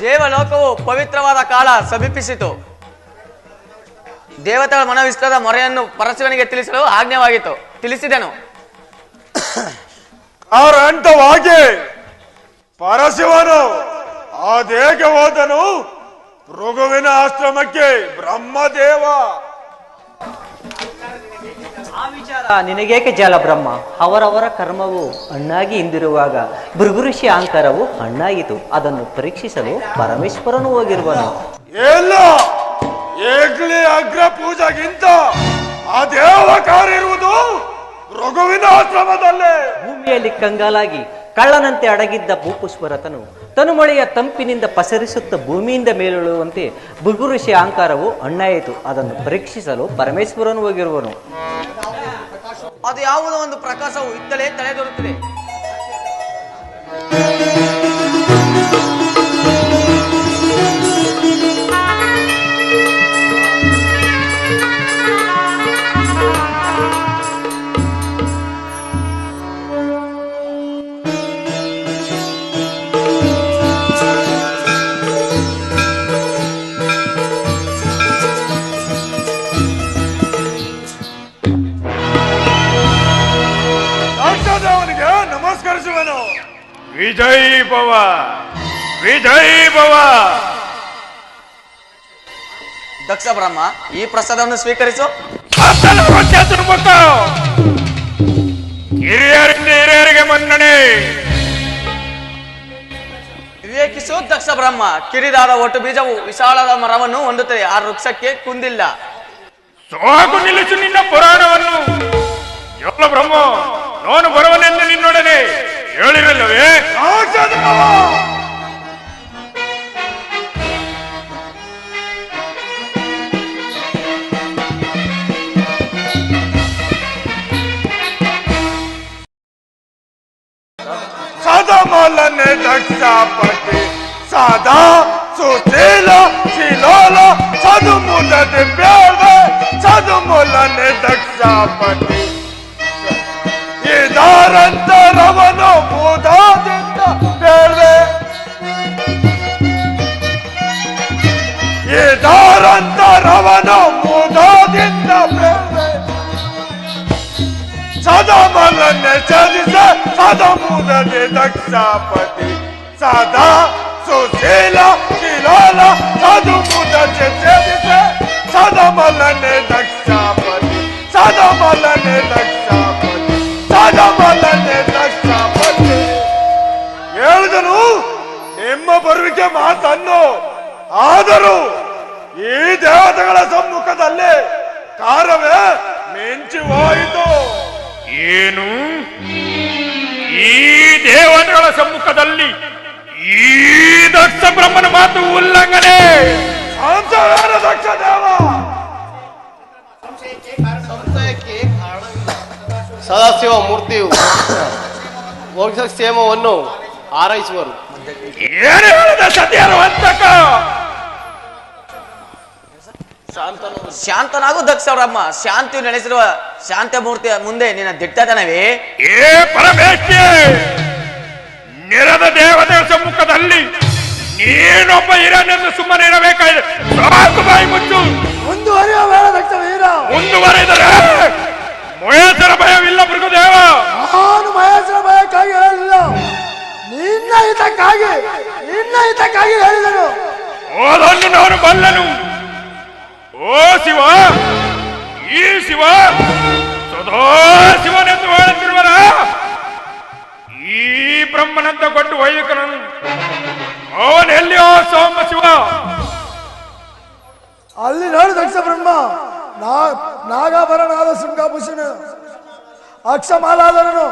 ದೇವಲೋಕವು ಪವಿತ್ರವಾದ ಕಾಲ ಸಮೀಪಿಸಿತು. ದೇವತೆಗಳ ಮನವಿಷ್ಟದ ಮೊರೆಯನ್ನು ಪರಶಿವನಿಗೆ ತಿಳಿಸಲು ಆಜ್ಞೆವಾಗಿತ್ತು ಅವರ ಅಂತವಾಗಿ ಪರಶಿವನು ದೇಹಕ್ಕೆ ಹೋದನು. ಭೃಗುವಿನ ಆಶ್ರಮಕ್ಕೆ ಬ್ರಹ್ಮದೇವ ನಿನಗೇಕೆ ಜಾಲಬ್ರಹ್ಮ? ಅವರವರ ಕರ್ಮವು ಹಣ್ಣಾಗಿ ಹಿಂದಿರುವಾಗ ಭೃಗುಋಷಿ ಅಹಂಕಾರವು ಹಣ್ಣಾಯಿತು. ಅದನ್ನು ಪರೀಕ್ಷಿಸಲು ಪರಮೇಶ್ವರನು ಹೋಗಿರುವನು. ಅಗ್ರ ಪೂಜೆಗಿಂತ ಇರುವುದು ರಘುವಿನ ಆಶ್ರಮದಲ್ಲೇ. ಭೂಮಿಯಲ್ಲಿ ಕಂಗಾಲಾಗಿ ಕಳ್ಳನಂತೆ ಅಡಗಿದ್ದ ಭೂಪುಷ್ಪರತನು ತನುಮಳೆಯ ತಂಪಿನಿಂದ ಪಸರಿಸುತ್ತ ಭೂಮಿಯಿಂದ ಮೇಲೇಳುವಂತೆ ಭೃಗುಋಷಿ ಅಹಂಕಾರವು ಅಣ್ಣಾಯಿತು ಅದನ್ನು ಪರೀಕ್ಷಿಸಲು ಪರಮೇಶ್ವರನು ಹೋಗಿರುವನು. ಅದು ಯಾವುದೋ ಒಂದು ಪ್ರಕಾಶವು ಇತ್ತಲೇ ತಲೆದೋರುತ್ತದೆ. ಭವ ವಿಜಯ್ ಭವ ದಕ್ಷ ಬ್ರಹ್ಮ ಈ ಪ್ರಸಾದವನ್ನು ಸ್ವೀಕರಿಸು. ಅಸಲು ಹಿರಿಯರಿಂದ ಹಿರಿಯರಿಗೆ ಮನ್ನಣೆ. ವಿವೇಕಿಸು ದಕ್ಷ ಬ್ರಹ್ಮ ಕಿರಿದಾದ ಒಟ್ಟು ಬೀಜವು ವಿಶಾಲದ ಮರವನ್ನು ಹೊಂದುತ್ತದೆ ಆ ವೃಕ್ಷಕ್ಕೆ ಕುಂದಿಲ್ಲ. ಸೋಗು ನಿಲ್ಲಿಸು ನಿನ್ನ ಪುರಾಣವನ್ನು. ಎಲ್ಲ ಬ್ರಹ್ಮ ನಾನು ಬರುವನೆಂದು ನಿನ್ನೊಡನೆ. ಹೇಳಿರಲ್ಲವೇ ರಾಕ್ಷಸದೇವ! ಸದಮಲನೆ ದಕ್ಷಪತಿ ಸದಾ ಸುಶೀಲ ಶಿಲೋಲ ಸದು ಮುದದೆ ಬೇಡ ಸದು ಮುಲನೆ ದಕ್ಷಪತಿ ಇದಾರಂತರವನು ಸದಾ ಮಲನ್ನೆ ಚದಿಸ ಸದಾ ಮುದದೆ ದಕ್ಷಪತಿ ಸದಾ ಸುಶೀಲ ಶಿಲೋಲ ಸದು ಮುದದೆ ಸದಮಲನೆ ದಕ್ಷಪತಿ ಸದಮಲನೆ ದಕ್ಷಪತಿ ಸದಾ ಮಲನ್ನೆ ದಕ್ಷಪತಿ ಹೇಳಿದನು ನಿಮ್ಮ ಬರುವಿಕೆ ಮಾತನ್ನು ಆದರೂ ಈ ದೇವತೆಗಳ ಸಮ್ಮುಖದಲ್ಲಿ ಕಾರವೇ ಮಿಂಚಿ ಹೋಯಿತು ಏನು? ಈ ದೇವತೆಗಳ ಸಮ್ಮುಖದಲ್ಲಿ ಈ ದಕ್ಷ ಬ್ರಹ್ಮನ ಮಾತು ಉಲ್ಲಂಘನೆ. ದಕ್ಷ ದೇವ. ಸದಾಶಿವ ಮೂರ್ತಿಯು ವಂಶ ಕ್ಷೇಮವನ್ನು ಹಾರೈಸುವರು. ಏನು ಹೇಳಿದ ಸತ್ಯರು ಅಂತಕ ಶಾಂತನಾಗು ದಕ್ಷ ಬ್ರಹ್ಮ. ಶಾಂತಿಯು ನೆಲೆಸಿರುವ ಶಾಂತ ಮೂರ್ತಿಯ ಮುಂದೆ ನಿನ್ನ ದಿಟ್ಟತನವೇ? ಏ ಪರಮೇಶ್ವೇ ನೆರೆದ ದೇವತೆಗಳ ಸಮ್ಮುಖದಲ್ಲಿ ನೀನೊಬ್ಬ ಇರನೆಂದು ಸುಮ್ಮನೆ ಇರಬೇಕಾಗಿದೆ. ಸಾಕು ಬಾಯಿ ಮುಚ್ಚು. ಮುಂದುವರಿಯುವ ಬೇಡ ದಕ್ಷ ವೀರ. ಮುಂದುವರೆದರೆ ಮಹೇಶರ ಭಯವಿಲ್ಲ ಮೃಗದೇವ. ನಾನು ಮಹೇಶ್ವರ ಭಯಕ್ಕಾಗಿ ಹೇಳಿಲ್ಲ. ನಿನ್ನ ಹಿತಕ್ಕಾಗಿ ನಿನ್ನ ಹಿತಕ್ಕಾಗಿ ಹೇಳಿದನು. ಓದನ್ನು ನಾನು ಬಲ್ಲನು. ಓ ಶಿವ ಈ ಶಿವ, ಸದಾ ಶಿವನೆಂದು ಹೇಳುತ್ತಿರುವರ, ಈ ಬ್ರಹ್ಮನಂತ ಕೊಟ್ಟು ವೈದಿಕನನು ಅವನೆಲ್ಲಿಯೋ ಸೋಮ ಶಿವ. ಅಲ್ಲಿ ನೋಡು ದಕ್ಷ ಬ್ರಹ್ಮ ನಾಗಾಭರಣ ನಾಗಾಭರಣಾದ ಶೃಂಗಭೂಷಣ, ಅಕ್ಷಮಾಲಾದನನು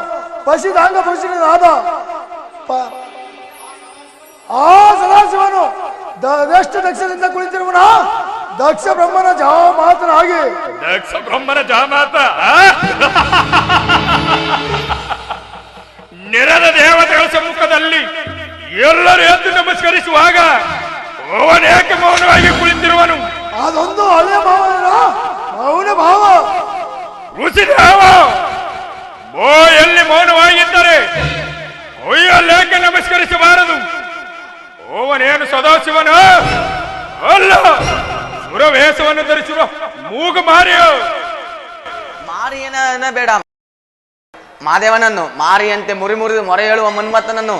ಪಶಿದಾಂಗಭೂಷಣನಾದ ಆ ಸದಾಶಿವನು ದ- ದಷ್ಟ ದಕ್ಷದಿಂದ ಕುಳಿತಿರುವನ? ದಕ್ಷ ಬ್ರಹ್ಮನ ಜಾ ಮಾತ್ರ ಹಾಗೆ. ದಕ್ಷ ಬ್ರಹ್ಮನ ಜಾಮಾತ ಮಾತ್ರ ನೆರೆದ ದೇವತೆಗಳ ಸಮ್ಮುಖದಲ್ಲಿ ಎಲ್ಲರೂ ಎದ್ದು ನಮಸ್ಕರಿಸುವಾಗ ಅವನೇಕೆ ಮೌನವಾಗಿ ಕುಳಿತಿರುವನು? ಅದೊಂದು ಹಳೆಯ ಭಾವನ ಮೌನ ಭಾವ. ಉಸಿರಾವ ಓ ಎಲ್ಲಿ ಮೌನವಾಗಿದ್ದರೆ ಅಯ್ಯಲ್ಲೇಕೆ ನಮಸ್ಕರಿಸಬಾರದು. ಓವನೇನು ಸದಾಶಿವ ವೇಷವನ್ನು ಧರಿಸಿರುವ ಮೂಗು ಮಾರಿಯು. ಮಾರಿಯನ ಬೇಡ. ಮಾದೇವನನ್ನು ಮಾರಿಯಂತೆ ಮುರಿ ಮುರಿದು ಮೊರೆ ಹೇಳುವ ಮನ್ಮಥನನ್ನು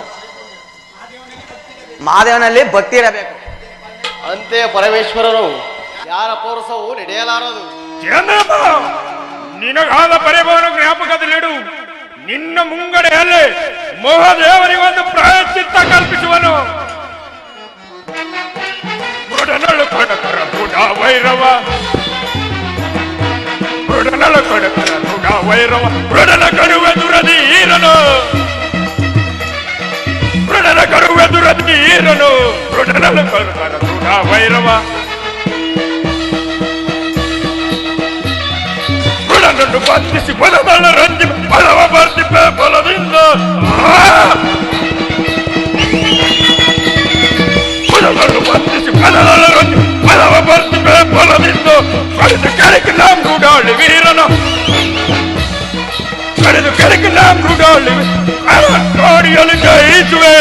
ಮಾದೇವನಲ್ಲಿ ಭಕ್ತಿ ಇರಬೇಕು. ಅಂತೆ ಪರಮೇಶ್ವರರು ಯಾರ ಪೌರಸವು ನಡೆಯಲಾರದು. ಚಂದ್ರಪ್ಪ ನಿನಗಾದ ಪರಿಭವನು ಜ್ಞಾಪಕದಲ್ಲಿಡು ನಿನ್ನ ಮುಂಗಡೆಯಲ್ಲಿ ಮೋಹದೇವರಿಗೊಂದು ಪ್ರಾಯಶ್ಚಿತ್ತ ಕಲ್ಪಿಸುವನು. మృడనల కొడకర బుడా వైరవ. మృడనల కొడకర బుడా వైరవ. మృడన కరువెదురది ఈరను. మృడన కరువెదురది ఈరను. మృడనల కొడకర బుడా వైరవ. మృడనను బంధిసి బలబల రంజి బలవ బంధిపే బలదింద బలబలు బంధి ಆ! ಬಲವನ್ನು ಬಂಧಿಸಿ ಬಲಬಲ ರಂಜಿ ಬಲವ ಬರ್ತಿಪ್ಪೆ ಬಲದಿಂದ ಕಡಿದು ಕೆಳಗೆ ನಾಮ್ ರೂಢಾಳಿ ವೀರನ ಕಡಿದು ಕೆಳಗೆ ನಾಮ್ ರೂಢಾಳಿ ಕಾಡಿಯಲ್ಲಿ ಜಯಿಸುವೆ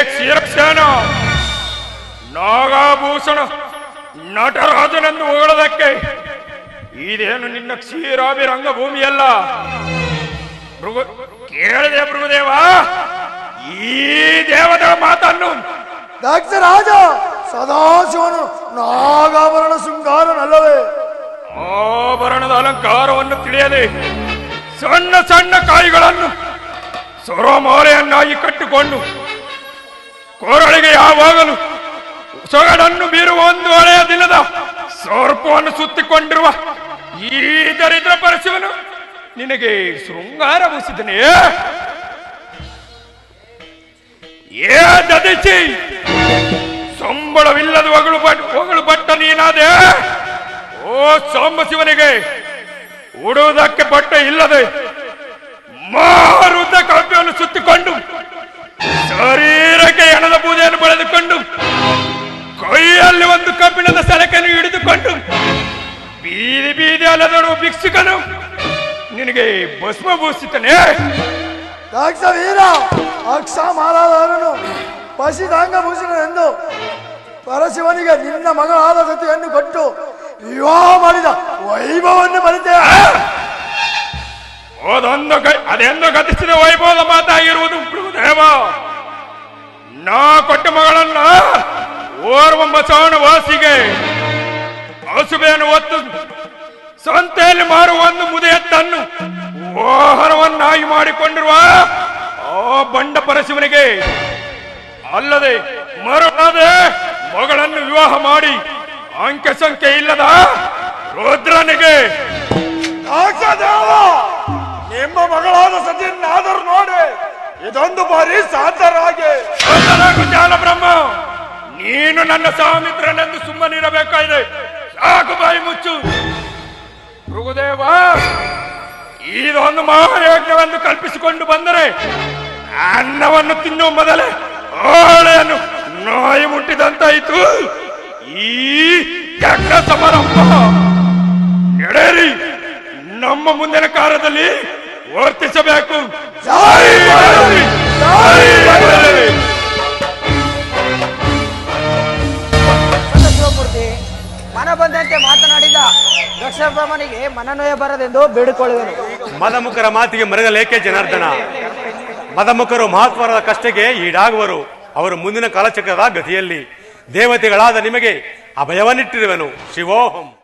ಏಕ್ ಶಿರಕ್ಷಣ ನಾಗಾಭೂಷಣ ನಟರಾಜನೆಂದು ಹೊಗಳದಕ್ಕೆ ಇದೇನು ನಿನ್ನ ಕ್ಷೀರಾಭಿ ರಂಗಭೂಮಿಯಲ್ಲ ಭೃಗು ಕೇಳಿದೆ ಭೃಗುದೇವ ಈ ದೇವದ ಮಾತನ್ನು. ದಕ್ಷ ರಾಜ ಸದಾಶಿವನು ನಾಗಾಭರಣ ಶೃಂಗಾರನಲ್ಲವೇ? ಆಭರಣದ ಅಲಂಕಾರವನ್ನು ತಿಳಿಯದೆ ಸಣ್ಣ ಸಣ್ಣ ಕಾಯಿಗಳನ್ನು ಸೊರಮೋರೆಯನ್ನಾಗಿ ಕಟ್ಟಿಕೊಂಡು ಕೊರಳಿಗೆ ಯಾವಾಗಲೂ ಸೊಗಡನ್ನು ಬೀರುವ ಒಂದು ಹಳೆಯ ದಿನದ ಸೋರ್ಪವನ್ನು ಸುತ್ತಿಕೊಂಡಿರುವ ಈ ದರಿದ್ರ ಪರಶಿವನು ನಿನಗೆ ಶೃಂಗಾರ ಮುಸಿದನೆ. ಏ ದದಿಸಿ ಸಂಬಳವಿಲ್ಲದ ಹೊಗಳು ಬಟ್ ಹೊಗಳು ಬಟ್ಟ ನೀನಾದೆ. ಓ ಸೋಂಬ ಶಿವನಿಗೆ, ಉಡುವುದಕ್ಕೆ ಬಟ್ಟೆ ಇಲ್ಲದೆ ಮಾರುತ ಕಾಪಿಯನ್ನು ಸುತ್ತಿಕೊಂಡು ಭಿಕ್ಷುಕನು ನಿನಗೆ ಭಸ್ಮಭೂಷಿತನೇ? ದಾಕ್ಷ ವೀರ ಅಕ್ಷ ಮಾಲಾಧಾರನು ಪಶಿದಾಂಗ ಎಂದು ಪರಶಿವನಿಗೆ ನಿನ್ನ ಮಗಳಾದ ಸತಿಯನ್ನು ಕೊಟ್ಟು ವಿವಾಹ ಮಾಡಿದ ವೈಭವವನ್ನು ಮರೆತೆ. ಅದೊಂದು ಅದೆಂದು ಗತಿಸಿದ ವೈಭವದ ಮಾತಾಗಿರುವುದು ಪ್ರಭುದೇವ ನಾ ಕೊಟ್ಟ ಮಗಳನ್ನ ಓರ್ವ ಬಸವನ ವಾಸಿಗೆ ಹಸುಬೆಯನ್ನು ಒತ್ತು ಸಂತೆಯಲ್ಲಿ ಮಾರುವ ಒಂದು ಮುದೆಯತ್ತನ್ನು ಓಹರವನ್ನಾಗಿ ಮಾಡಿಕೊಂಡಿರುವ ಆ ಬಂಡ ಪರಶಿವನಿಗೆ ಅಲ್ಲದೆ ಮರುಳಾದೆ ಮಗಳನ್ನು ವಿವಾಹ ಮಾಡಿ ಅಂಕ ಸಂಖ್ಯೆ ಇಲ್ಲದ ರುದ್ರನಿಗೆ ನಿಮ್ಮ ಮಗಳಾದ ಸತಿಯನ್ನಾದರೂ ನೋಡಿ. ಇದೊಂದು ಬಾರಿ ಸಾಧ್ಯರಾಗಿ. ಜಾಲ ಬ್ರಹ್ಮ ನೀನು ನನ್ನ ಸಾಮಿತ್ರನೆಂದು ಸುಮ್ಮನಿರಬೇಕಾಗಿದೆ. ಸಾಕು ಬಾಯಿ ಮುಚ್ಚು. ಭೃಗುದೇವ ಇದೊಂದು ಮಹಾಯಜ್ಞವನ್ನು ಕಲ್ಪಿಸಿಕೊಂಡು ಬಂದರೆ ಅನ್ನವನ್ನು ತಿನ್ನುವ ಮೊದಲೇ ಆಳೆಯನ್ನು ನಾಯಿ ಮುಟ್ಟಿದಂತಾಯಿತು. ಈ ಯಜ್ಞ ಸಮಾರಂಭ ನಡೆಯಿರಿ. ನಮ್ಮ ಮುಂದಿನ ಕಾಲದಲ್ಲಿ ವರ್ತಿಸಬೇಕು. ಮನ ಬಂದಂತೆ ಮಾತನಾಡಿದ ದಕ್ಷಬ್ರಹ್ಮನಿಗೆ ಮನನೋಯ ಬರದೆಂದು ಬೇಡಿಕೊಳ್ಳುವನು. ಮದಮುಖರ ಮಾತಿಗೆ ಮರಗಲೇಕೆ ಜನಾರ್ದನ? ಮದಮುಖರು ಮಹತ್ವರದ ಕಷ್ಟಕ್ಕೆ ಈಡಾಗುವರು. ಅವರು ಮುಂದಿನ ಕಾಲಚಕ್ರದ ಗತಿಯಲ್ಲಿ ದೇವತೆಗಳಾದ ನಿಮಗೆ ಅಭಯವನ್ನಿಟ್ಟಿರುವೆನು. ಶಿವೋಹಂ.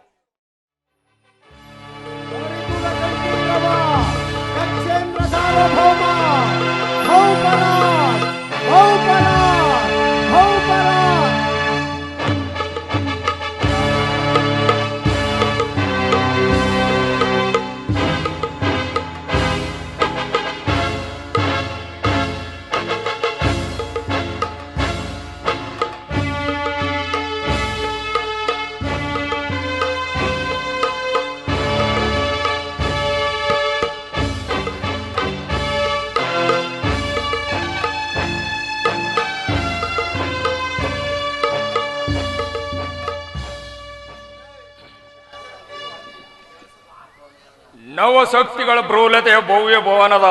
ನವಶಕ್ತಿಗಳ ಬ್ರೂಲತೆಯ ಭವ್ಯ ಭವನದ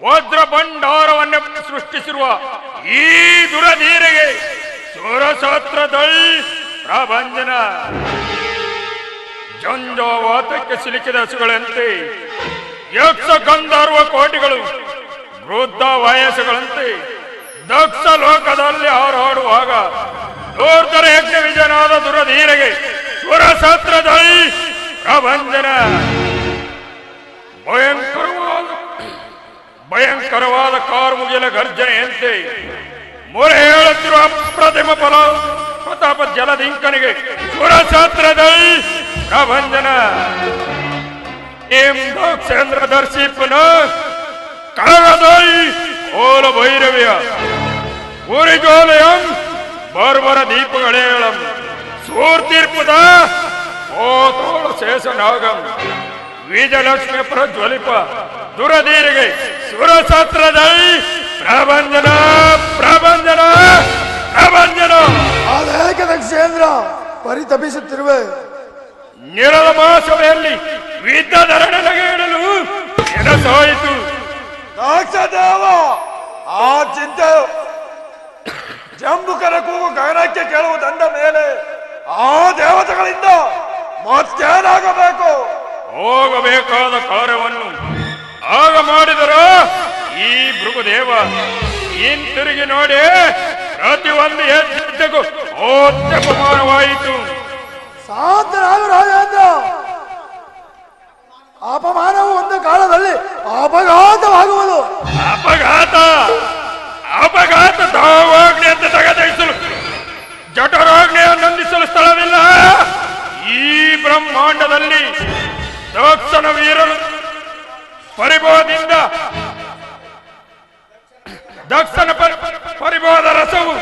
ವಜ್ರ ಭಂಡಾರವನ್ನೇ ಸೃಷ್ಟಿಸಿರುವ ಈ ದುರಧೀರೆಗೆ ಸುರಸತ್ರದೈ ಪ್ರಭಂಜನ. ಜಂಜಾವಾತಕ್ಕೆ ಸಿಲುಕಿದ ಹಸುಗಳಂತೆ ಯಕ್ಷ ಗಂಧರ್ವ ಕೋಟಿಗಳು, ವೃದ್ಧ ವಯಸ್ಸುಗಳಂತೆ, ದಕ್ಷ ಲೋಕದಲ್ಲಿ ಹಾರಾಡುವಾಗ ದೂರ್ಧರ ಯಜ್ಞ ವಿಜಯನಾದ ದುರಧೀರೆಗೆ ಸುರಸತ್ರದೈ ಪ್ರಭಂಜನ. ಭಯಂಕರವಾದ ಭಯಂಕರವಾದ ಕಾರ್ಮುಗಿಲ ಗರ್ಜನೆಯಂತೆ ಮೊರೆ ಹೇಳುತ್ತಿರುವ ಅಪ್ರತಿಮ ಫಲ ಪ್ರತಾಪ ಜಲದಿಂಕನಿಗೆ ಸುರಸತ್ರದೈ ಪ್ರಭಂಜನ ಏಂ ದಕ್ಷೇಂದ್ರ ದರ್ಶಿ ಪುನಃ ಕರಗದೈ ಓಲ ಭೈರವಿಯ ಉರಿಜೋಲಯಂ ಬರ್ಬರ ದೀಪಗಳೇಳಂ ಸೂರ್ತೀರ್ಪುದ ಓತೋಳ ಶೇಷನಾಗಂ ವಿಜಯಲಕ್ಷ್ಮಿ ಪ್ರಜ್ವಲಿಪ ದುರದೀರಿಗೆ ಸುರಸತ್ರದೈ ಪ್ರಭಂಜನ ಪ್ರಭಂಜನ ಪ್ರಭಂಜನ. ಅನೇಕ ದಕ್ಷೇಂದ್ರ ಪರಿತಪಿಸುತ್ತಿರುವೆ. ನಿರದ ಮಹಾಸಭೆಯಲ್ಲಿ ವಿದ್ಯಾಧರಣೆಗೆ ಇಡಲು ಕೆಲಸವಾಯಿತು ದಾಕ್ಷದೇವ ಆ ಚಿಂತೆ. ಜಂಬುಕರ ಕೂಗು ಗಗನಕ್ಕೆ ಕೇಳುವುದಂದ ಮೇಲೆ ಆ ದೇವತೆಗಳಿಂದ ಮತ್ತೇನಾಗಬೇಕು ಹೋಗಬೇಕಾದ ಕಾರ್ಯವನ್ನು ಆಗ ಮಾಡಿದರ ಈ ಭೃಗುದೇವ ಹಿಂತಿರುಗಿ ನೋಡಿ ಪ್ರತಿಯೊಂದು ಹೆಜ್ಜೆಗೂ ಅಪಮಾನವಾಯಿತು. ಶಾಂತನಾಗು ರಾಜೇಂದ್ರ! ಅಪಮಾನವು ಒಂದು ಕಾಲದಲ್ಲಿ ಅಪಘಾತವಾಗುವುದು. ಅಪಘಾತ! ಅಪಘಾತ ದಾವಾಗ್ನಿ ಅಂತ ತಗದಿಸಲು ಜಠರಾಗ್ನಿಯನ್ನು ನಂದಿಸಲು ಸ್ಥಳವಿಲ್ಲ. ಈ ಬ್ರಹ್ಮಾಂಡದಲ್ಲಿ ದಕ್ಷನ ವೀರನು ಪರಿಭವದಿಂದ ದಕ್ಷನ ಪರಿಬೋಧ ರಸವು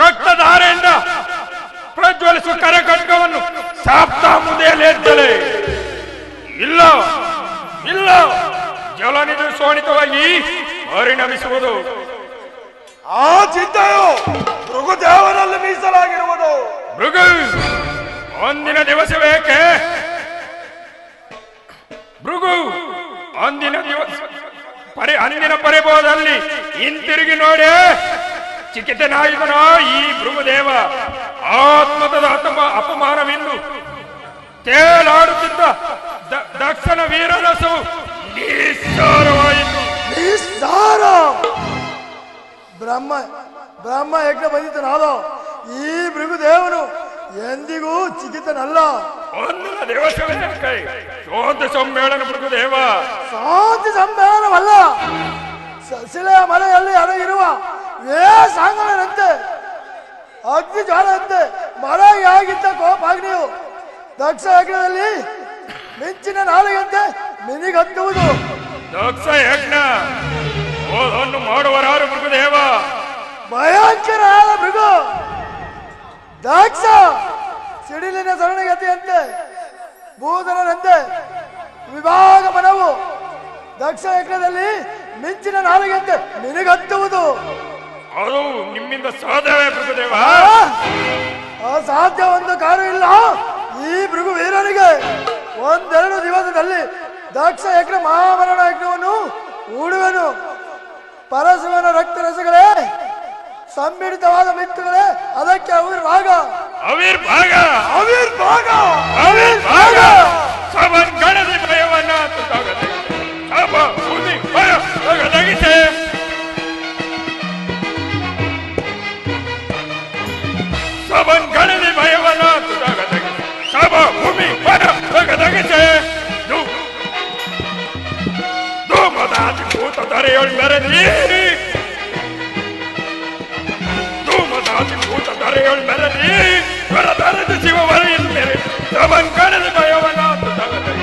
ರಕ್ತಧಾರೆಯಿಂದ ಪ್ರಜ್ವಲಿಸುವ ಕರಕಟ್ಕವನ್ನು ಸಾಪ್ತಾ ಮುದೆಯಲ್ಲಿ ಎದ್ದಲೆ ಇಲ್ಲ ಇಲ್ಲ ಜಲನಿಧಿ ಸೋಣಿತವಾಗಿ ಪರಿಣಮಿಸುವುದು. ಆ ಚಿಂತೆಯು ಮೃಗುದೇವನಲ್ಲಿ ಮೀಸಲಾಗಿರುವುದು. ಮೃಗ ಒಂದಿನ ದಿವಸ ಬೇಕೆ? ಭೃಗು ಅಂದಿನ ದಿವಸ. ಪರಿ ಅಂದಿನ ಪರಿಬೋದಲ್ಲಿ ಹಿಂತಿರುಗಿ ನೋಡಿ. ಚಿಕಿತನಾಯುಧನ ಈ ಭೃಗುದೇವ. ಆತ್ಮದ ಅತಮ ಅಪಮಾನವೆಂದು ತೇಲಾಡುತ್ತಿದ್ದ ದ- ದಕ್ಷನ ವೀರನಸು ನಿಸ್ಸಾರವಾಯಿತು ನಿಸ್ಸಾರ! ಬ್ರಹ್ಮ ಬ್ರಹ್ಮ ಯಜ್ಞ ಬಂದಿತನಾದ ಈ ಭೃಗುದೇವನು ಎಂದಿಗೂ ಚಿಕಿತನಲ್ಲ ಒಂದಿನ ದಿವಸವೇ ಕೈ. ಶೋಧ ಸಮ್ಮೇಳನ ಭೃಗುದೇವ ಶಾಂತಿ ಸಮ್ಮೇಳನವಲ್ಲ. ಸಸಿಲೆಯ ಮನೆಯಲ್ಲಿ ಅಡಗಿರುವ ವೇಸಾಂಗನಂತೆ ಅಗ್ನಿ ಜ್ವಾಲಂತೆ ಮಳೆಯಾಗಿದ್ದ ಕೋಪಾಗ್ನಿಯು ದಕ್ಷ ಯಜ್ಞದಲ್ಲಿ ಮಿಂಚಿನ ನಾಳೆಯಂತೆ ಮಿನಿಗತ್ತುವುದು. ದಕ್ಷ ಯಜ್ಞ. ಮಾಡುವ ಮಾಡುವರಾರು ಭಯಂಕರವಾದ ಮೃಗು. ದಕ್ಷ! ಸಿಡಿಲಿನ ಸರಣಗತಿಯಂತೆ ಭೂಧನರಂತೆ ವಿಭಾಗ ಮನವು ದಕ್ಷ ಯಜ್ಞದಲ್ಲಿ ಮಿಂಚಿನ ನಾಲಿಗೆಯಂತೆ ನಿನಗತ್ತುವುದು. ಅದು ನಿಮ್ಮಿಂದ ಸಾಧ್ಯವೇ ಆ? ಅಸಾಧ್ಯ ಒಂದು ಕಾರು ಇಲ್ಲ ಈ ಭೃಗು ವೀರನಿಗೆ ಒಂದೆರಡು ದಿವಸದಲ್ಲಿ ದಕ್ಷ ಯಜ್ಞ ಮಹಾಮರಣ ಯಜ್ಞವನ್ನು ಹೂಡುವೆನು ಪರಶುವನ ರಕ್ತರಸಗಳೇ ಸಂಮಿಳಿತವಾದ ಮಿತ್ತುಗಳೇ ಅದಕ್ಕೆ ಅವರು ರಾಗ ಅವಿರ್ ಭಾಗ ಅವಿರ್ ಭಾಗ ಅವಿರ್ ಭಾಗ ಸವನ್ ಗಣದಿ ಭಯವನ್ನ ತುತ್ತಾಗದೆ ಸಭ ಭೂಮಿ ಭಯ ತಗದಗಿಸೆ ಸವನ್ ಗಣದಿ ಭಯವನ್ನ ತುತ್ತಾಗದೆ ಸಭ ಭೂಮಿ ಭಯ ತಗದಗಿಸೆ ಧೂಮದಾತಿ ಭೂತ ಧರೆಯೊಳ್ ಮೆರದಿ ಧರೆಯೊಳ್ ಮೆರದಿ ಹೊರದರದು ಶಿವ ವರೆಯನ್ನು ಮೆರೆ ಸವನ್ ಗಣದಿ ಭಯವನ್ನ ತುತ್ತಾಗದೆ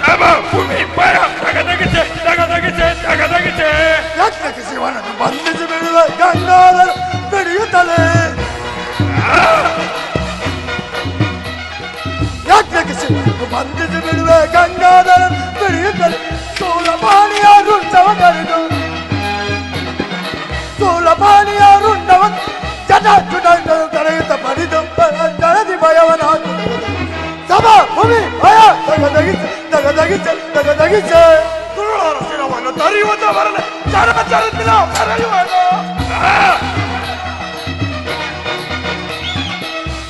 ಸಭ ಭೂಮಿ ಭಯ ತಗದಗಿಸೆ ತಗದಗಿಸೆ ತಗದಗಿಸೆ ಯಜ್ಞಕ್ಕೆ ಶಿವನನ್ನು ಬಂಧಿಸಿ ಬಿಡುವ ಗಂಗಾಧರ ಬಿಡಿಯುತ್ತಲೇ ಯಜ್ಞಕ್ಕೆ ಶಿವನನ್ನು ಬಂಧಿಸಿ ಬಿಡುವ ಗಂಗಾಧರ ಬಿಡಿಯುತ್ತಲೇ ಸೂಲಪಾಣಿಯ ರುಂಡವ ಕರೆದು ಸೂಲಪಾಣಿಯ 어미 아야 나가다겠지 나가다겠지 나가다겠지. 돌아라 지나와너 다리 왔다 말하네. 자라 아! 자라 다리 와너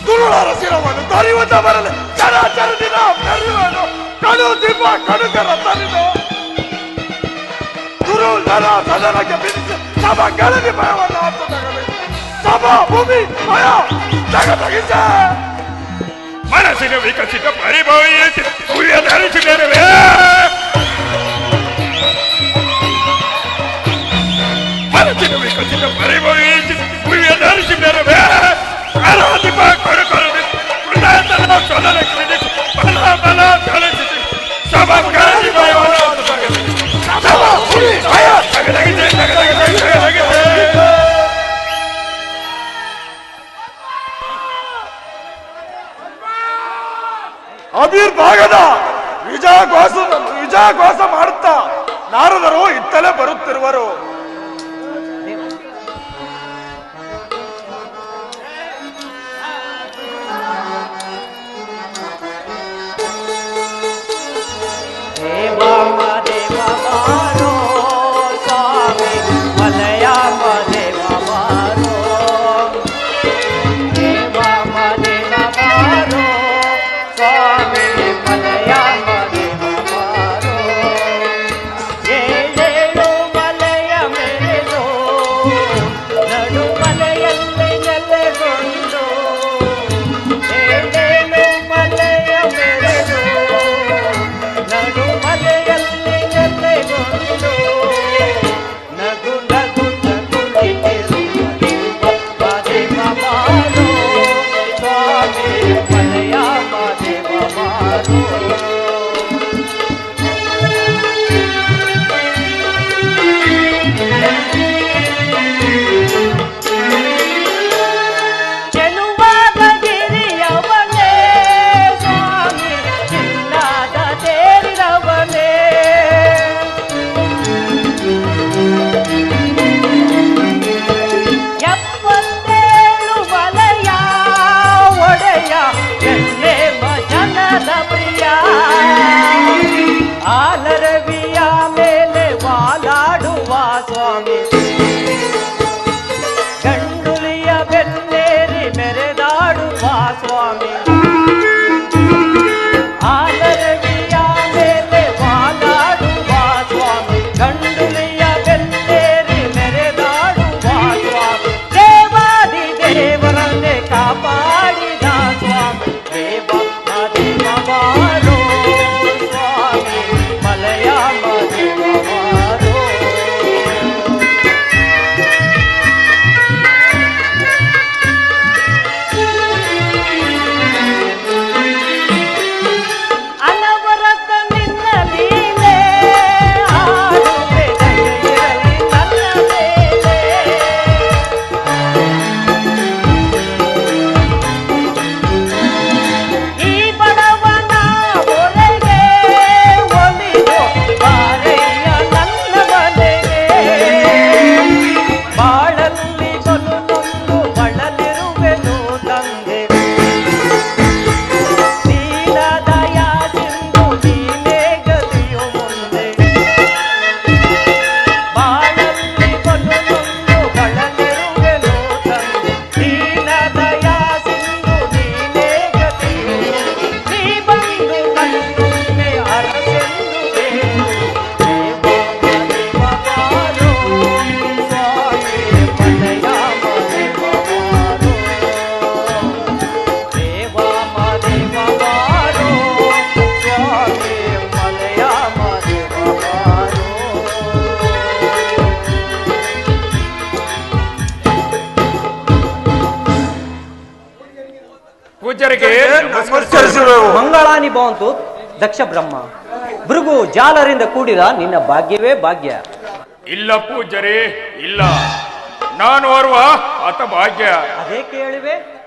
돌아라 지나와너 다리 왔다 말하네. 자라 자라 다리 와너 가려 뒤바 가려 가라 다리너 돌아올 나라 사자라게 비리지 잡아 가려니 봐야 와나 앞서 나가네. 잡아 몸이 아야 나가다겠지. വികസിത വികസിത പരിഭവത്തിൽ സൂര്യധരിച്ചു തരുവേ മനസ്സിന് വികസിത പരിഭവത്തിൽ സൂര്യധരിച്ചു തരുവേ Come on, guys! ಅವಿರ್ಭಾಗದ ವಿಜಯಘೋಷ ವಿಜಯಘೋಷ ಮಾಡುತ್ತಾ ನಾರದರು ಇತ್ತಲೇ ಬರುತ್ತಿರುವರು. ಭವಂತು ದಕ್ಷ ಬ್ರಹ್ಮ. ಭೃಗು ಜಾಲರಿಂದ ಕೂಡಿದ ನಿನ್ನ ಭಾಗ್ಯವೇ ಭಾಗ್ಯ. ಇಲ್ಲ ಪೂಜ್ಯರೇ ಇಲ್ಲ. ನಾನು ಓರ್ವ ಆತ ಭಾಗ್ಯ. ಅದೇ ಕೇಳಿವೆ.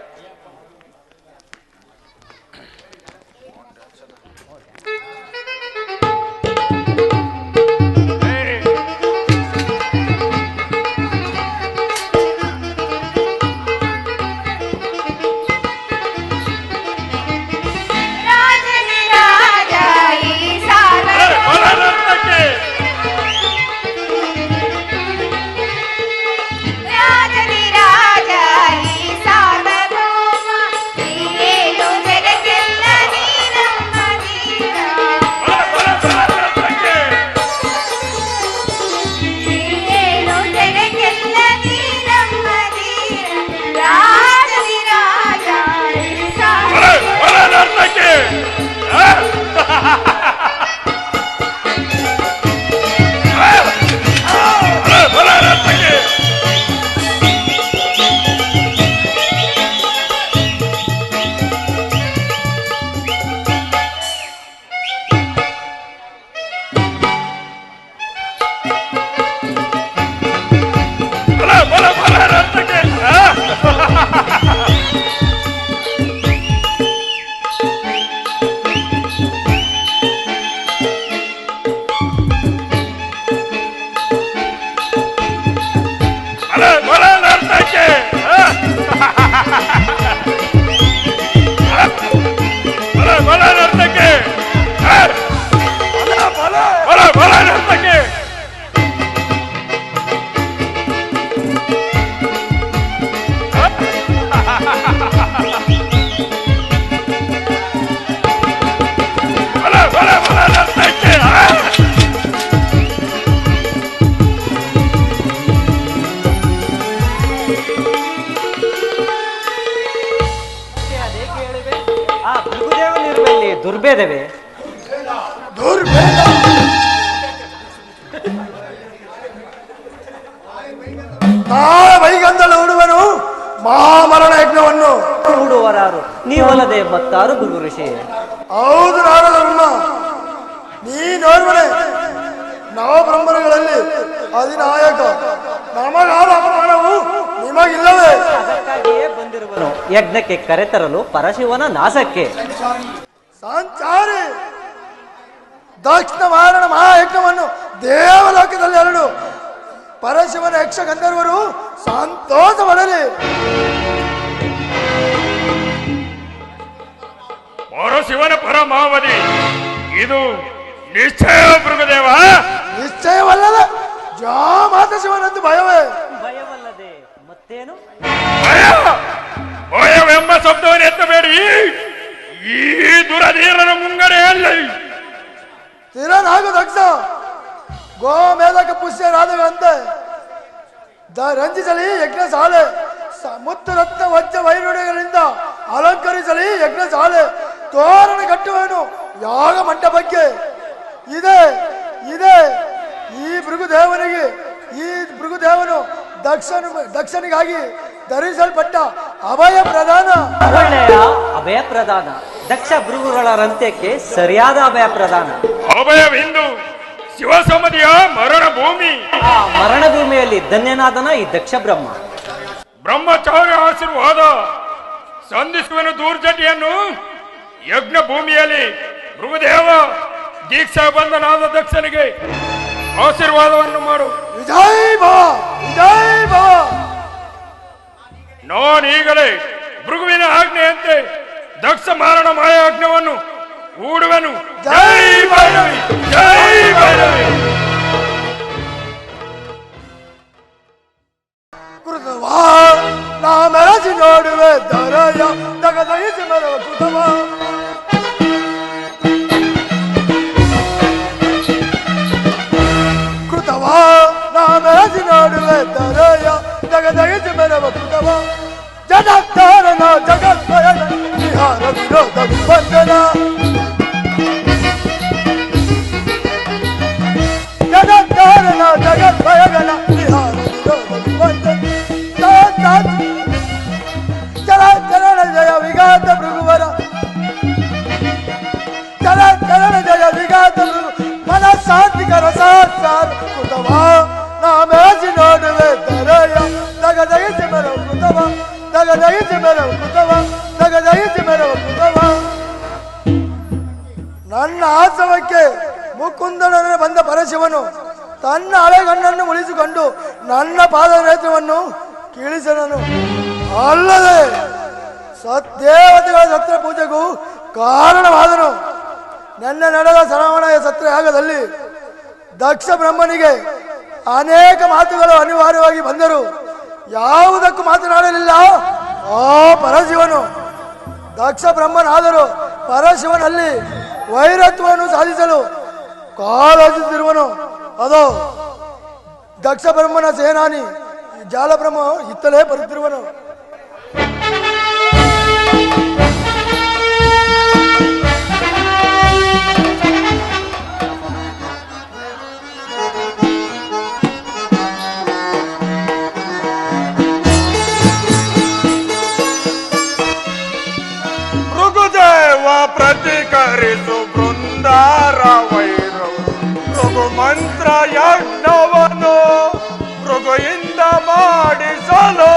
ದುರ್ಭೇದ ನಾಳೆ ಬೈಗಂದಲು ಉಡುವನು ಮಹಾಮರಣ ಯಜ್ಞವನ್ನು ಹುಡುವರಾರು ನೀವಲ್ಲದೆ ಮತ್ತಾರು ಗುರು ಋಷಿ ಹೌದು ನಾರದಮ್ಮ ನೀ ನೋಡ್ಬಳೆ ನವಬ್ರಹ್ಮಗಳಲ್ಲಿ ಅಧಿನಾಯಕ ನಮಗಾದ ಅಪಮಾನವು ನಿಮಗಿಲ್ಲವೇ ಅದಕ್ಕಾಗಿಯೇ ಯಜ್ಞಕ್ಕೆ ಕರೆತರಲು ಪರಶಿವನ ನಾಶಕ್ಕೆ ಸಂಚಾರಿ ದಕ್ಷಿಣ ಮಾರಣ ಮಹಾಯಜ್ಞವನ್ನು ದೇವಲೋಕದಲ್ಲಿ ಎರಡು ಪರಶಿವನ ಯಕ್ಷ ಗಂಧರ್ವರು ಸಂತೋಷ ಪಡಲಿ ಪರಶಿವನ ಪರಮಾವಧಿ. ಇದು ನಿಶ್ಚಯ ಮೃಗದೇವ? ನಿಶ್ಚಯವಲ್ಲದ ಜಾಮಾತ ಶಿವನಂದು ಭಯವೇ. ಭಯವಲ್ಲದೆ ಮತ್ತೇನು? ಭಯ? ಭಯವೆಂಬ ಶಬ್ದವನ್ನು ಎತ್ತಬೇಡಿ. ಈ ದುರಧೀರನ ಮುಂಗಡೆಯಲ್ಲಿ ಸ್ಥಿರನಾಗು ದಕ್ಷ ಗೋಮೇಧಕ ಪುಷ್ಯ ರಾಧವಂತೆ ದ ರಂಜಿಸಲಿ ಯಜ್ಞ ಸಾಲೆ. ಮುತ್ತು ರತ್ನ ವಜ್ರ ವೈರುಡಿಗಳಿಂದ ಅಲಂಕರಿಸಲಿ ಯಜ್ಞ ಸಾಲೆ. ತೋರಣ ಕಟ್ಟುವನು ಯಾಗ ಮಂಟಪಕ್ಕೆ. ಇದೆ ಇದೆ. ಈ ಭೃಗುದೇವನಿಗೆ, ಈ ಭೃಗುದೇವನು ದಕ್ಷನ, ದಕ್ಷನಿಗಾಗಿ ಧರಿಸಲ್ಪಟ್ಟ ಅಭಯ ಪ್ರಧಾನ. ಅಭಯ ಪ್ರಧಾನ. ದಕ್ಷ ಭೃಗುಗಳ ರಂತ್ಯಕ್ಕೆ ಸರಿಯಾದ ಅಭಯ ಪ್ರದಾನ ಹಿಂದೂ ಶಿವಸಮದಿಯ ಮರಣ ಭೂಮಿ. ಆ ಮರಣ ಭೂಮಿಯಲ್ಲಿ ಧನ್ಯನಾದನ ಈ ದಕ್ಷ ಬ್ರಹ್ಮ. ಬ್ರಹ್ಮಚಾರ್ಯ ಆಶೀರ್ವಾದ ಸಂಧಿಸುವನು ದೂರ್ಜಟಿಯನ್ನು ಯಜ್ಞ ಭೂಮಿಯಲ್ಲಿ. ಮೃಗದೇವ ದೀಕ್ಷಾ ಬಂಧನಾದ ದಕ್ಷನಿಗೆ ಆಶೀರ್ವಾದವನ್ನು ಮಾಡು. ವಿಜಯ್ ಬಾ ವಿಜಯ್ ಬಾ ನಾನೀಗಲೇ ಭೃಗುವಿನ ಆಜ್ಞೆಯಂತೆ ದಕ್ಷ ಮಾರಣ ఊడవను. జై భైరవి. జై భైరవి. కృతవా నా మెరచి నోడువే దొరయ తగ దయచి మరవ కృతవా కృతవా నా మెరచి నోడువే దొరయ తగ దయచి మరవ కృతవా జగత్తారణ జగత్పరణ విహార విరోధ విభజన. ಜಗತ್ವಯಗನ ವಿಹಾರ ವಿರೋಧ ವಿಬಂಧನ ಚಲ ಚರಣ ಜಯ ವಿಘಾತ ಭೃಗುವರ ಚಲ ಚರಣ ಜಯ ವಿಘಾತ ಭೃಗು ಮನ ಶಾಂತಿಕರ ಸಾರ ಕೃತವ ನಾ ಮೇಸಿ ನೋಡುವೆ ದರಯ ತಗದಯಿಸಿ ಮೆರವ ಕೃತವ ತಗದಯಿಸಿ ಮೆರವ ಕೃತವ ತಗದಯಿಸಿ ಮೆರವ ಕೃತವ ನನ್ನ ಆಸವಕ್ಕೆ ಮುಕುಂದನೊಡನೆ ಬಂದ ಪರಶಿವನು ತನ್ನ ಹಳೆಗಣ್ಣನ್ನು ಉಳಿಸಿಕೊಂಡು ನನ್ನ ಪಾದ ನೇತ್ರವನ್ನು ಕೀಳಿಸನನು ಅಲ್ಲದೆ ಸತ್ಯೇವತೆಗಳ ಸತ್ರ ಪೂಜೆಗೂ ಕಾರಣವಾದನು. ನನ್ನ ನಡೆದ ಶ್ರವಣಯ ಸತ್ರಯಾಗದಲ್ಲಿ ದಕ್ಷ ಬ್ರಹ್ಮನಿಗೆ ಅನೇಕ ಮಾತುಗಳು ಅನಿವಾರ್ಯವಾಗಿ ಬಂದರು. ಯಾವುದಕ್ಕೂ ಮಾತನಾಡಲಿಲ್ಲ. ಆ ಪರಶಿವನು. ದಕ್ಷ ಬ್ರಹ್ಮನಾದರೂ ಪರಶಿವನಲ್ಲಿ ವೈರತ್ವವನ್ನು ಸಾಧಿಸಲು ಕಾಲೋಚಿಸಿರುವನು ಅದು ದಕ್ಷ ಬ್ರಹ್ಮನ ಸೇನಾನಿ ಜಾಲಬ್ರಹ್ಮ ಇತ್ತಲೇ ಬರುತ್ತಿರುವನು ಮೃಗುದೇವ ಪ್ರತಿಕರಿಸು ಬೃಂದಾರ ವೈರವ ಮಂತ್ರ ಯಜ್ಞವನು ಮೃಗುಯಿಂದ ಮಾಡಿಸಲು.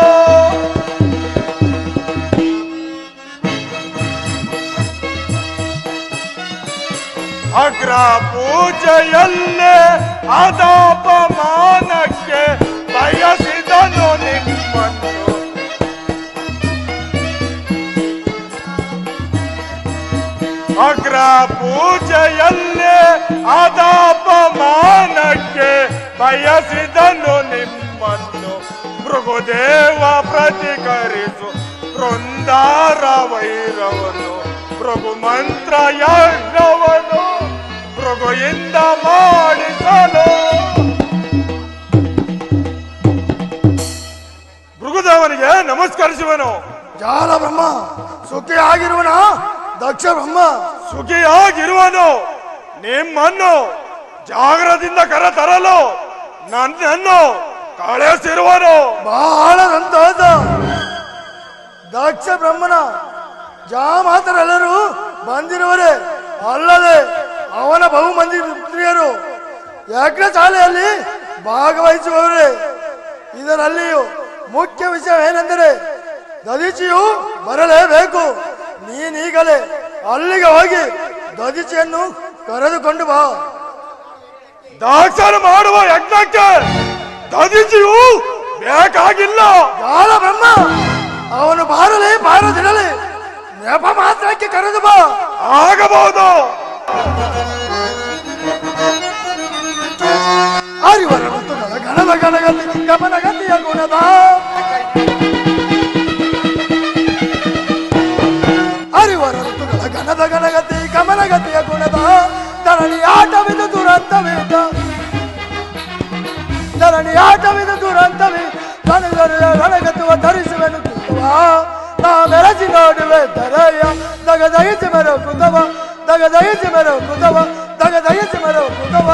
ಅಗ್ರ ಪೂಜೆಯಲ್ಲೇ ಅದಾಪಮಾನಕ್ಕೆ ಬಯಸಿದನು ನಿಮ್ಮನ್ನು. ಅಗ್ರ ಪೂಜೆಯಲ್ಲೇ ಬಯಸಿದನು ನಿಮ್ಮನ್ನು ಮೃಗುದೇವ ಪ್ರತಿಕರಿಸು. ವೃಂದಾರ ವೈರವನು ಮೃಗು ಮಂತ್ರ ಯಜ್ಞವನು ಮೃಗುಯಿಂದ ಮಾಡಿಸಲು. ಮೃಗುದೇವನಿಗೆ ನಮಸ್ಕರಿಸುವನು. ಜಾಲ ಬ್ರಹ್ಮ ಸುಖಿಯಾಗಿರುವನ ದಕ್ಷ ಬ್ರಹ್ಮ. ಸುಖಿಯಾಗಿರುವನು. ನಿಮ್ಮನ್ನು ಜಾಗ್ರದಿಂದ ಕರೆ ತರಲು ನನ್ನನ್ನು ಕಳಿಸಿರುವನು. ಬಹಳ ಸಂತೋಷ. ದಕ್ಷ ಬ್ರಹ್ಮನ ಜಾಮಾತರೆಲ್ಲರೂ ಬಂದಿರುವರೆ ಅಲ್ಲದೆ ಅವನ ಬಹುಮಂದಿ ಪುತ್ರಿಯರು ಪುತ್ರಿಯರು ಯಜ್ಞಶಾಲೆಯಲ್ಲಿ ಭಾಗವಹಿಸುವವರೇ. ಇದರಲ್ಲಿಯೂ ಮುಖ್ಯ ವಿಷಯವೇನೆಂದರೆ ದದಿಚಿಯು ಬರಲೇಬೇಕು. ನೀನೀಗಲೇ ಅಲ್ಲಿಗೆ ಹೋಗಿ ದದಿಚಿಯನ್ನು ಕರೆದುಕೊಂಡು ಬಾ. ದಾಕ್ಷರ ಮಾಡುವ ಯಜ್ಞಕ್ಕೆ ದದಿಚಿಯು ಬೇಕಾಗಿಲ್ಲ. ಯಾರ ಬ್ರಹ್ಮ ಅವನು ಬಾರಲಿ ಬಾರದಿರಲಿ. ನೆಪ ಮಾತ್ರಕ್ಕೆ ಕರೆದು ಬಾ. ಆಗಬಹುದು. ಅರಿವರ ಮತ್ತು ಗಣದ ಗಮನ ಗಮನಗತಿಯ ಗುಣದ. ಅರಿವರ ಋತುಗಳ ಗಣದ ಗಣಗತಿ ಗಮನಗತಿಯ ಗುಣದ. ಧರಣಿ ಆಟವಿದು ದುರಂತವೇದ ಧರಣಿ ಆಟವಿದು ದುರಂತವೇ ಕಣಗರುಳ ರಣಗತುವ ಧರಿಸುವೆನು ಕೃತವ ನಾ ಮೆರಸಿ ನೋಡುವೆ ದರೆಯ ದಗ ದಯಿಸಿ ಮೆರವು ಕೃತವ ದಗ ದಯಿಸಿ ಮೆರವು ಕೃತವ ದಗ ದಯಿಸಿ ಮೆರವು ಕೃತವ